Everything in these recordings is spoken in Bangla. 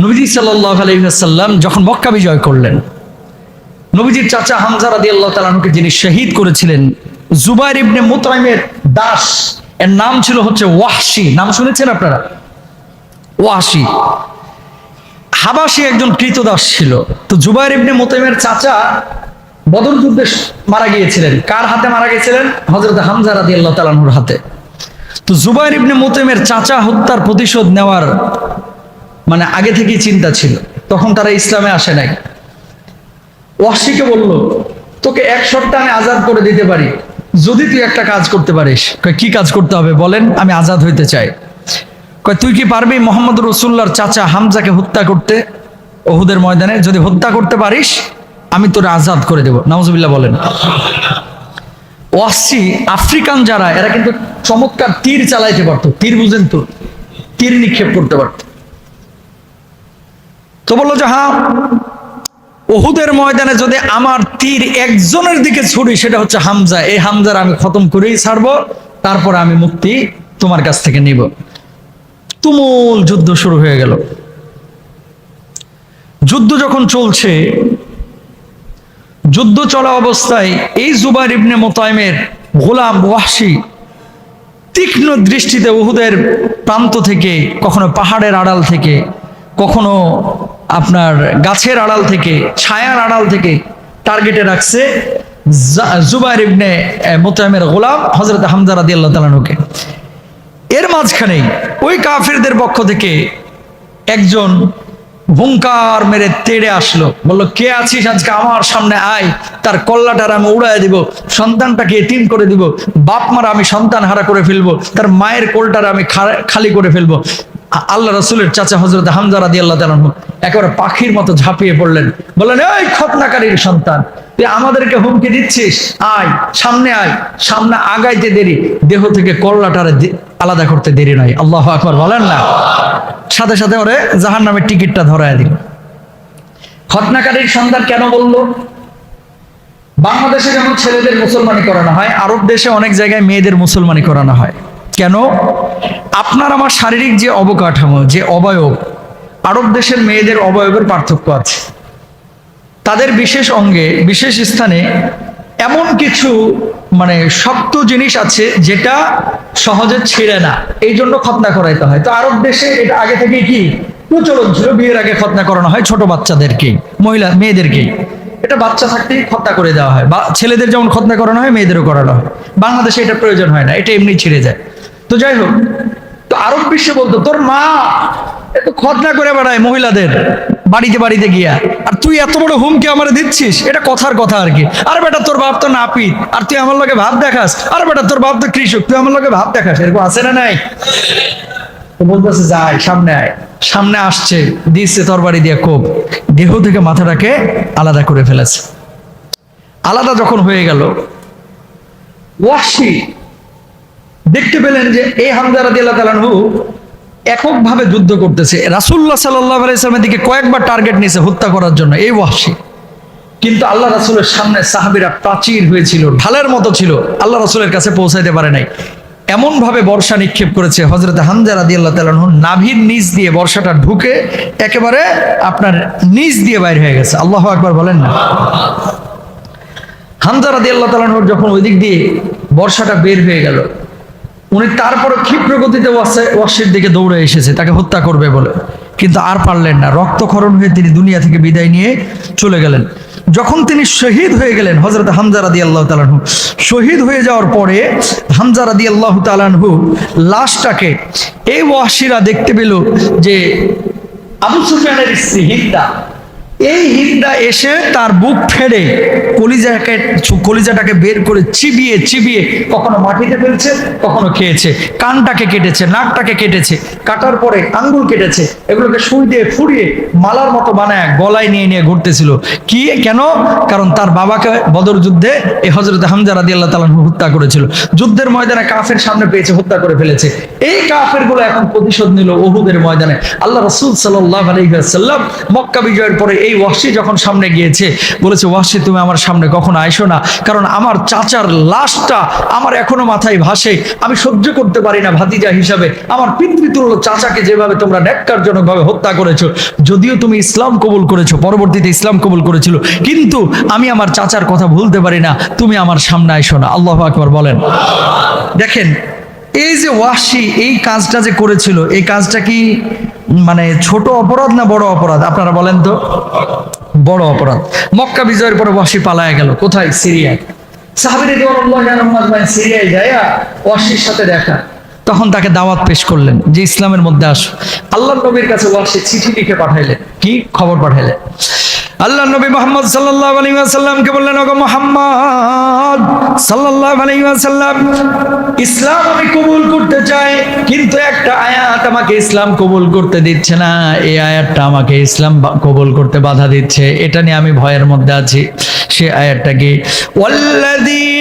নবীজি সাল্লাহ আলহিহাসাল্লাম যখন মক্কা বিজয় করলেন, নবীজির চাচা হামজা রাদি আল্লাহ তালানুকে যিনি শহীদ করেছিলেন, জুবাইর ইবনে মুতাইমের দাস, এর নাম ছিল হচ্ছে ওয়াহশি। নাম শুনেছেন আপনারা? ওয়াহশি। হাবাসি একজন কৃতদাস ছিল। তো জুবাইর ইবনে মুতাইমের চাচা বদর যুদ্ধে মারা গিয়েছিলেন। কার হাতে মারা গিয়েছিলেন? হজরত হামজা রাদি আল্লাহ তালানুর হাতে। তো জুবাইর ইবনে মুতাইমের চাচা হত্যার প্রতিশোধ নেওয়ার মানে আগে থেকেই চিন্তা ছিল। তখন তারা ইসলামে আসে নাই। ওয়াসিকে বলল, তোকে এক সপ্তাহ আমি আজাদ করে দিতে পারি। যদি তুই একটা কাজ করতে পারিস। কি কাজ করতে হবে বলেন? আমি আজাদ হইতে চাই। কয়, তুই কি পারবি মোহাম্মদ রসুল্লার চাচা হামজাকে হত্যা করতে ওহুদের ময়দানে? যদি হত্যা করতে পারিস, আমি তোর আজাদ করে দেব। নাউজুবিল্লাহ বলেন। ওয়াসি, আফ্রিকান যারা, এরা কিন্তু চমৎকার তীর চালাইতে পারতো। তীর বুঝেন তো? তীর নিক্ষেপ করতে পারতো। তো বলল যে হ্যাঁ ওহুদের ময়দানে যদি আমার তীর একজনের দিকে ছুরি, সেটা হচ্ছে হামজা। এই হামজার আমি খতম করেই ছাড়বো, তারপরে আমি মুক্তি তোমার কাছ থেকে নিব। তুমুল যুদ্ধ শুরু হয়ে গেল। যুদ্ধ যখন চলছে, যুদ্ধ চলা অবস্থায় এই জুবাইর ইবনে মোতায়েমের গোলাম ওয়াহশি তীক্ষ্ণ দৃষ্টিতে উহুদের প্রান্ত থেকে, কখনো পাহাড়ের আড়াল থেকে, কখনো আপনার গাছের আড়াল থেকে, ছায়ার আড়াল থেকে টার্গেটে রাখছে জুবাইর ইবনে মোতায়েমের গোলাম হজরত হামজা রাদিয়াল্লাহু তাআলাকে এর মাঝখানেই ওই কাফিরদের পক্ষ থেকে একজন হুঙ্কার মেরে তেড়ে আসলো। বলল, কে আছিস আজকে আমার সামনে? আয়, তার কল্লাটার আমি উড়াই দিব, সন্তানটাকে এতিম করে দিব, বাপ মারা আমি সন্তান হারা করে ফেলব, তার মায়ের কোলটার আমি খালি করে ফেলব। আল্লাহ রসুলের চাচা হজরত হামজা রাদি আল্লাহ একেবারে পাখির মতো ঝাঁপিয়ে পড়লেন। বললেন, এই খতনাকারীর সন্তান, তুই আমাদেরকে হুমকি দিচ্ছিস? আয়, সামনে আয়, সামনে আগাইতে দেরি। দেহ থেকে কল্লাটারে আলাদা করতে দেরি নয়। আল্লাহ আকবর বলেন না? সাথে সাথে ওরে জাহান নামের টিকিটটা ধরায় দিল। খতনাকারীর সন্তান কেন বলল? বাংলাদেশে যেমন ছেলেদের মুসলমানি করানো হয়, আরব দেশে অনেক জায়গায় মেয়েদের মুসলমানি করানো হয়। কেন? আপনার আমার শারীরিক যে অবকাঠামো, যে অবয়ব, আরব দেশের মেয়েদের অবয়বের পার্থক্য আছে। তাদের বিশেষ অঙ্গে, বিশেষ স্থানে এমন কিছু মানে শক্ত জিনিস আছে যেটা সহজে ছিঁড়ে না। এই জন্য খতনা করাইতে হয়। তো আরব দেশে এটা আগে থেকে কি? প্রচলন ছিল, বিয়ের আগে খতনা করানো হয় ছোট বাচ্চাদেরকেই, মহিলা, মেয়েদেরকেই। এটা বাচ্চা থাকতেই খতনা করে দেওয়া হয়। বা ছেলেদের যেমন খতনা করানো হয়, মেয়েদেরও করানো হয়। বাংলাদেশে এটা প্রয়োজন হয় না, এটা এমনি ছিঁড়ে যায়। তো যাই হোক তো আরব বিশ্বে বলতো, তোর মা এত খতনা করে বেড়ায় মহিলাদের বাড়িতে বাড়িতে গিয়া। আর তুই এত বড় হুমকি আমার দিচ্ছিস? এটা কথার কথা আর কি। আর বেটা, তোর বাপ তো নাপিত, আর তুই আমার লোকে ভাব দেখাস। আর বেটা, তোর বাপ তো কৃষক, তুই আমার লোকে ভাব দেখাস। এরকম আছে না নাই? তো বলতেছে, যাই, সামনে আয়। সামনে আসছে দিচ্ছে তরবারি দিয়ে কোপ। দেহ থেকে মাথাটাকে আলাদা করে ফেলেছে। আলাদা যখন হয়ে গেল, ওয়াসি দেখতে পেলেন যে এই হামজা রাদিয়াল্লাহু তাআলাহু এককভাবে যুদ্ধ করতেছে। রাসূলুল্লাহ সাল্লাল্লাহু আলাইহি সাল্লামের দিকে কয়েকবার টার্গেট নিয়েছে হত্যা করার জন্য। এই ওয়াসি কিন্তু আল্লাহ রাসুলের সামনে সাহাবীরা প্রাচীর হয়েছিল, ঢালের মতো ছিল। আল্লাহ রাসূলের কাছে পৌঁছাইতে পারে নাই। এমন ভাবে বর্ষা নিক্ষেপ করেছে হজরত হামজা রাদিয়াল্লাহু তাআলাহু নাভির নিচ দিয়ে বর্ষাটা ঢুকে একেবারে আপনার নিচ দিয়ে বাইর হয়ে গেছে। আল্লাহ একবার বলেন না। হামজা রাদিয়াল্লাহু তাআলাহুর যখন ওই দিক দিয়ে বর্ষাটা বের হয়ে গেল উনি তারপরে ক্ষিপ্র গতিতে ওয়াসির দিকে দৌড়ে এসেছে, তাকে হত্যা করবে বলে। কিন্তু আর পারলেন না। রক্তক্ষরণ হয়ে তিনি দুনিয়া থেকে বিদায় নিয়ে চলে গেলেন। যখন তিনি শহীদ হয়ে গেলেন হজরত হামজা রাদি আল্লাহ তালানহু শহীদ হয়ে যাওয়ার পরে হামজা রাদি আল্লাহ তালানহু লাশটাকে এই ওয়াসিরা দেখতে পেল যে আবু সুফিয়ানের স্ত্রী হিন্দা এই হিন্দা এসে তার বুক ফেড়ে কলিজাকে কলিজাটাকে বের করে চিবিয়ে চিবিয়ে কখনো মাটিতে ফেলছে, কখনো খেয়েছে। কানটাকে কেটেছে, নাকটাকে কেটেছে, কাটার পরে আঙ্গুল কেটেছে, এগুলোকে সুই দিয়ে ফুড়িয়ে মালার মতো বানায় গলায় নিয়ে নিয়ে ঘুরতেছিল। কি? কেন? কারণ তার বাবাকে বদর যুদ্ধে এই হজরত হামজা রাদি আল্লাহ তালা হত্যা করেছিল। যুদ্ধের ময়দানে কাফের সামনে পেয়েছে, হত্যা করে ফেলেছে। এই কাফেরগুলো এখন প্রতিশোধ নিল ওহুদের ময়দানে। আল্লাহ রসুল সাল্লাহ আলহিহাসাল্লাম মক্কা বিজয়ের পরে এই ওয়াসি যখন সামনে গিয়েছে, বলেছে, ওয়াসি, তুমি আমার সামনে কখনো আইসো না? কারণ আমার চাচার লাশটা আমার এখনও মাথায় ভাসে। আমি সহ্য করতে পারি না ভাতিজা হিসাবে। আমার পিতৃতুল্য চাচাকে যেভাবে তোমরা ন্যাক্কারজনকভাবে হত্যা করেছ, যদিও তুমি ইসলাম কবুল করেছ, পরবর্তীতে ইসলাম কবুল করেছিল, কিন্তু আমি আমার চাচার কথা ভুলতে পারি না। তুমি আমার সামনে আইসো না। আল্লাহ আকবর বলেন। দেখেন, এই যে ওয়াসি এই কাজটা যে করেছিল, এই কাজটা কি মানে ছোট অপরাধ না বড় অপরাধ? আপনারা বলেন তো। বড় অপরাধ। মক্কা বিজয়ের পরে ওয়াসি পালায় গেল। কোথায়? সিরিয়ায়। সাহাবির সিরিয়ায় যায় ওয়াসির সাথে দেখা। তখন তাকে দাওয়াত পেশ করলেন যে, ইসলামের মধ্যে আসো। আল্লাহ নবীর কাছে ওয়াসি চিঠি লিখে পাঠাইলেন। কি? খবর পাঠাইলেন। আল্লাহ নবী মোহাম্মদ সাল্লাহ আলী আসাল্লামকে বললেন, ওগো মোহাম্মদ সাল্লাহ আলী আসাল্লাম ইসলাম আমি কবুল করতে চাই, কিন্তু একটা আয়াত আমাকে ইসলাম কবুল করতে দিচ্ছে না। এই আয়াতটা আমাকে ইসলাম কবুল করতে বাধা দিচ্ছে। এটা নিয়ে আমি ভয়ের মধ্যে আছি। সে আয়াতটা কি? ওয়াল্লাযীনা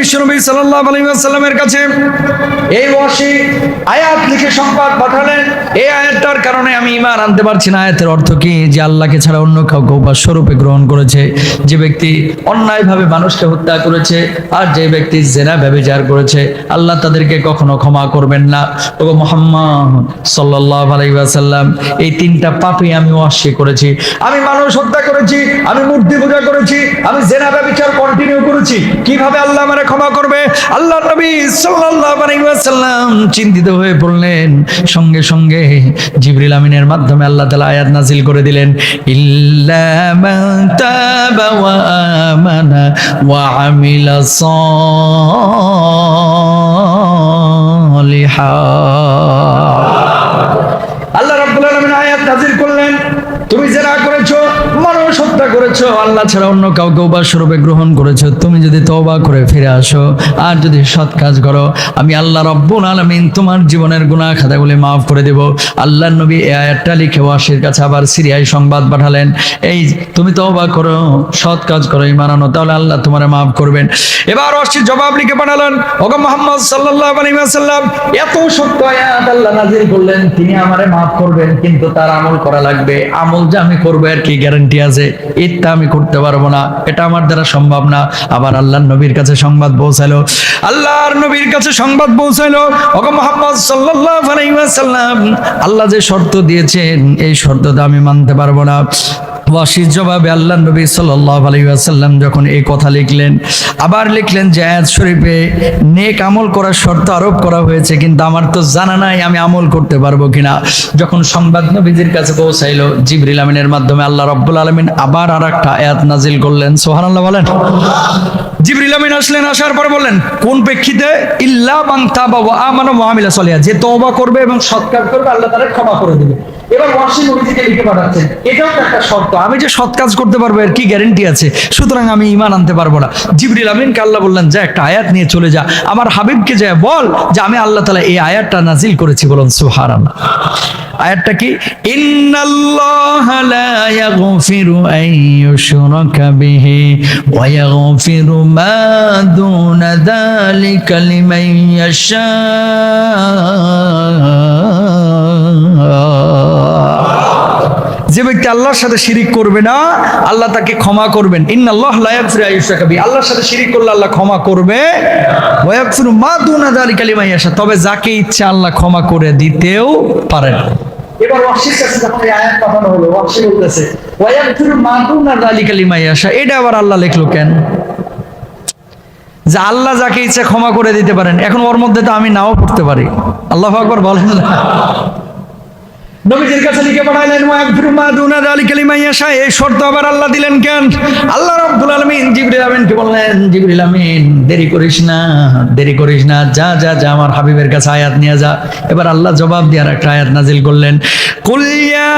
বিশ্বনবী সাল্লাল্লাহু আলাইহি ওয়াসাল্লামের কাছে এই ওয়াসি আয়াত লিখে সংবাদ পাঠালেন। এই আয়াতটার কারণে আমি ঈমান আনতে পারছি না। আয়াতের অর্থ কি? যে আল্লাহকে ছাড়া অন্য কাউকে উপাস্য রূপে গ্রহণ করেছে, যে ব্যক্তি অন্যায়ভাবে মানুষকে হত্যা করেছে, আর যে ব্যক্তি জেনা ব্যভিচার করেছে, আল্লাহ তাদেরকে কখনো ক্ষমা করবেন না। ওগো মোহাম্মদ সাল্লাল্লাহু আলাইহি ওয়াসাল্লাম, এই তিনটা পাপই আমি ওয়াসি করেছি। আমি মানুষ হত্যা করেছি, আমি মূর্তি পূজা করেছি, আমি জেনা ব্যভিচার কন্টিনিউ করেছি। কীভাবে আল্লাহ আমারে ক্ষমা করবে। আল্লাহ নবী ওয়াসাল্লাম চিন্তিত হয়ে পড়লেন। সঙ্গে সঙ্গে জিবরিল আমিনের মাধ্যমে আল্লাহ তাআলা আয়াত নাজিল করে দিলেন, ইল্লা ওয়া আমিলা সালিহা আল্লাহ রাব্বুল আলামিন আয়াত নাযিল করলেন তুমি যারা করেছ মানুষ হত্যা করেছ, আল্লাহ ছাড়া অন্য কাউকে উপাস্য রূপে গ্রহণ করেছ। তুমি যদি তওবা করে ফিরে আসো আর যদি সৎ কাজ করো, আমি আল্লাহ রব্বুল আলামিন তোমার জীবনের গুনাহ খাতাগুলি মাফ করে দেব। আল্লাহর নবী এই আয়াতটা লিখে ওয়াসির কাছে আবার সিরিয়ায় সংবাদ পাঠালেন। এই তুমি তওবা করো, সৎ কাজ করো ইমান আনো, তাহলে আল্লাহ তোমারে মাফ করবেন। এবার ওয়াসির জবাব লিখে পাঠালেন, ওগো মোহাম্মদ সাল্লাল্লাহু আলাইহি ওয়াসাল্লাম, এত সত্য আয়াত আল্লাহ নাজিল করলেন, তিনি আমারে মাফ করবেন, কিন্তু তার আমল করা লাগবে। আমল যে আমি করব আর কি গ্যারান্টি আছে? এটা আমি করতে পারব না। এটা আমার দ্বারা সম্ভব না। আবার আল্লাহর নবীর কাছে সংবাদ পৌঁছালো। আল্লাহর নবীর কাছে সংবাদ পৌঁছালো। ওগো মোহাম্মদ সাল্লাল্লাহু আলাইহি ওয়াসাল্লাম, আল্লাহ যে শর্ত দিয়েছেন, এই শর্তটা আমি মানতে পারব না। ওয়াসির জবাবে আল্লাহ নবী সাল্লাল্লাহু আলাইহি ওয়াসাল্লাম যখন এই কথা লিখলেন, আবার লিখলেন যে, আয়াত শরীফে নেক আমল করার শর্ত আরোপ করা হয়েছে, কিন্তু আমার তো জানা নাই আমি আমল করতে পারব কিনা। যখন সংবাদ নবীজির কাছে পৌঁছাইলো, জিবরিল আমিনের মাধ্যমে আল্লাহ রব্বুল আলামিন আবার আর একটা আয়াত নাজিল করলেন। সুবহানাল্লাহ বলেন। জিবরিল আমিন আসলেন, আসার পর বললেন, কোন প্রেক্ষিতে? ইল্লা তাবা ওয়া আমানা ওয়া আমিলা সালিহা। যে তওবা করবে এবং সৎকার করবে, আল্লাহ তাআলা ক্ষমা করে দেবে এবার ওয়াসি নবীজিকে লিখে পাঠাচ্ছেন। এটাও তো একটা শর্ত। আমি যে সৎ কাজ করতে পারব, এর কি গ্যারান্টি আছে? সুতরাং আমি ঈমান আনতে পারব না। জিবরিল আমিনকে আল্লাহ বললেন, যা একটা আয়াত নিয়ে চলে যা। আমার হাবিবকে যা বল যে আমি আল্লাহ তাআলা এই আয়াতটা নাজিল করেছি। বলুন, সুবহানাল্লাহ। আয়াতটা কি? ইন্নাল্লাহা লা ইয়াগফিরু আন ইউশরাকা বিহি ওয়া ইয়াগফিরু মা দুনা যালিকা লিমান ইয়াশা যে ব্যক্তি আল্লাহর সাথে শিরিক করবে না, আল্লাহ তাকে ক্ষমা করবেন। ইন্নাল্লাহ লা ইয়াগফিরু বিহি। আল্লাহর সাথে শিরিক করলে আল্লাহ ক্ষমা করবে। মা দুনা যালিকা লিমান ইয়াশা। তবে যাকে ইচ্ছা আল্লাহ ক্ষমা করে দিতেও পারেন এবার ওয়াসির কাছে যখন এই আয়াত পাঠানো হলো বলতেছে মা দুনা যালিকা লিমান ইয়াশা। এটা আবার আল্লাহ লিখলো কেন? যে আল্লাহ যাকে ইচ্ছা ক্ষমা করে দিতে পারেন। এখন ওর মধ্যে তো আমি নাও পড়তে পারি। আল্লাহ আকবার বলেন না। নবীজির কাছে লিখে পাঠাইলেন এই শর্ত আবার আল্লাহ দিলেন কেন? আল্লাহ রাব্বুল আলামিন জিবরিল আমিনকে বললেন, জিবরিল আমিন, দেরি করিস না, দেরি করিস না, যা যা যা, আমার হাবিবের কাছে আয়াত নিয়ে যা। এবার আল্লাহ জবাব দিয়ে আর একটা আয়াত নাজিল করলেন, কুল ইয়া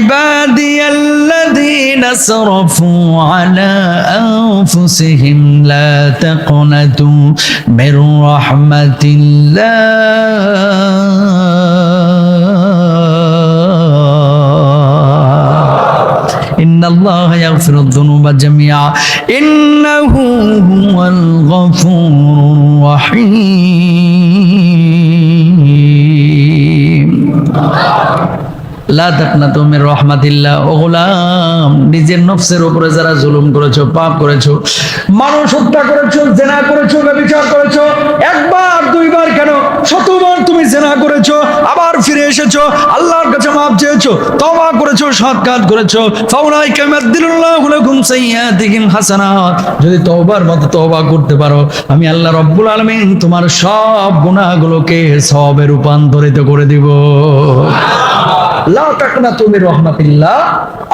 ইবাদিয়াল্লাযীনা আসরাফু আলা আনফুসিহিম লা তাকনাতু মির রাহমাতিল্লাহ। الله يغفر الذنوب جميعا إنه هو الغفور الرحيم লা তাকনাতু মির রাহমাতিল্লাহ ও গোলাম নিজের নফসের উপরে যারা জুলুম করেছো পাপ করেছো মানুষ হত্যা করেছো জেনা করেছো ব্যভিচার করেছো করেছ, আবার ফিরে এসেছ, আল্লাহর কাছে মাপ চেয়েছো, তওবা করেছ সৎ কাজ করেছ। ফাউলাইকা ইয়াবদিলুল্লাহু লাকুম সাইয়্যাতিহিম হাসানাত। যদি তওবার মতো তওবা করতে পারো, আমি আল্লাহ রব্বুল আলামিন তোমার সব গুনাহগুলোকে সবে রূপান্তরিত করে দিব। তাকনা তুমি রহমাতিল্লাহ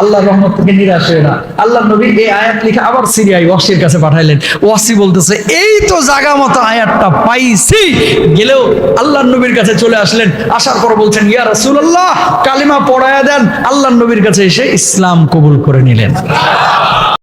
আল্লাহ রহমত থেকে নিরাশ হয়ে না। আল্লাহ নবী এই আয়াত লিখে আবার সিরিয়ায় ওয়াসির কাছে পাঠাইলেন। ওয়াসি বলতেছে, এই তো জাগা মতো আয়াতটা পাইছি। গেলেও আল্লাহ নবীর কাছে চলে আসলেন। আসার পর বলছেন, ইয়া রাসূলুল্লাহ, কালিমা পড়ায়া দেন। আল্লাহ নবীর কাছে এসে ইসলাম কবুল করে নিলেন।